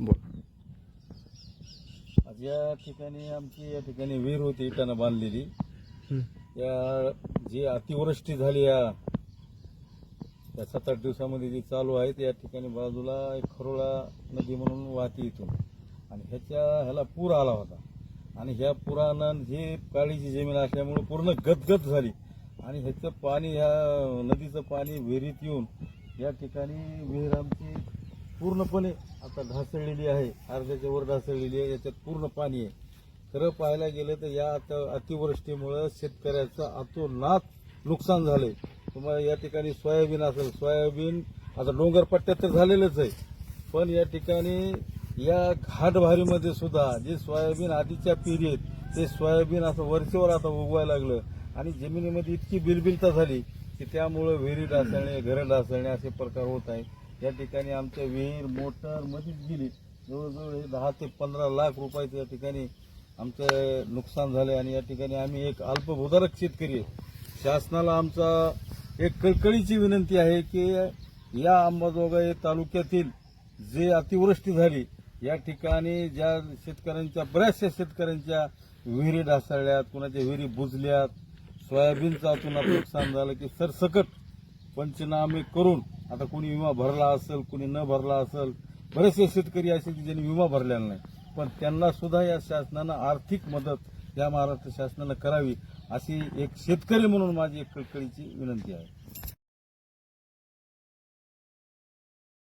बोल. आज या ठिकाणी आमची या ठिकाणी विहीर होती इटानं बांधलेली. हं. या जी अतिवृष्टी झाली या या सात आठ दिवसामध्ये जी चालू आहे त्या ठिकाणी बाजूला एक खरोळा नदी म्हणून वाहती इथून. आणि ह्याच्या ह्याला पूर आला होता. आणि ह्या पुरानं ही काळीची जमीन असल्यामुळे पूर्ण गदगद झाली. आणि ह्याचं पाणी ह्या नदीचं पाणी विहिरीत येऊन या ठिकाणी विहीर आमची पूर्णपणे आता ढासळलेली आहे. अर्ध्याच्या वर ढासळलेली आहे. याच्यात पूर्ण पाणी आहे. खरं पाहायला गेलं तर या आता अतिवृष्टीमुळं शेतकऱ्याचं अतोनात नुकसान झालंय. तुम्हाला या ठिकाणी सोयाबीन असेल सोयाबीन आता डोंगर पट्ट्यात तर झालेलंच आहे. पण या ठिकाणी या घाटभारीमध्ये सुद्धा जे सोयाबीन आधीच्या पिढीत ते सोयाबीन असं वरचेवर आता उगवायला लागलं आणि जमिनीमध्ये इतकी बिलबिलता झाली की त्यामुळं विहिरी ढासळणे घरं ढासळणे असे प्रकार होत आहे या ठिकाणी आमच्या विहीर मोटर मध्येच गेली. जवळजवळ हे दहा ते पंधरा लाख रुपयाचं या ठिकाणी आमचं नुकसान झालं आणि या ठिकाणी आम्ही एक अल्पभूधारक शेतकरी शासनाला आमचा एक कळकळीची विनंती आहे की या अंबाजोगाई तालुक्यातील जे अतिवृष्टी झाली या ठिकाणी ज्या शेतकऱ्यांच्या बऱ्याचशा शेतकऱ्यांच्या विहिरी ढासळल्यात कुणाच्या विहिरी बुजल्यात सोयाबीनचं अतोनात नुकसान झालं की सरसकट पंचनामे करून आता कोणी विमा भरला असेल कोणी न भरला असेल बरेचसे शेतकरी असे की ज्यांनी विमा भरलेला नाही. पण त्यांना सुद्धा या शासनानं आर्थिक मदत या महाराष्ट्र शासनानं करावी अशी एक शेतकरी म्हणून माझी एक कळकळीची विनंती आहे.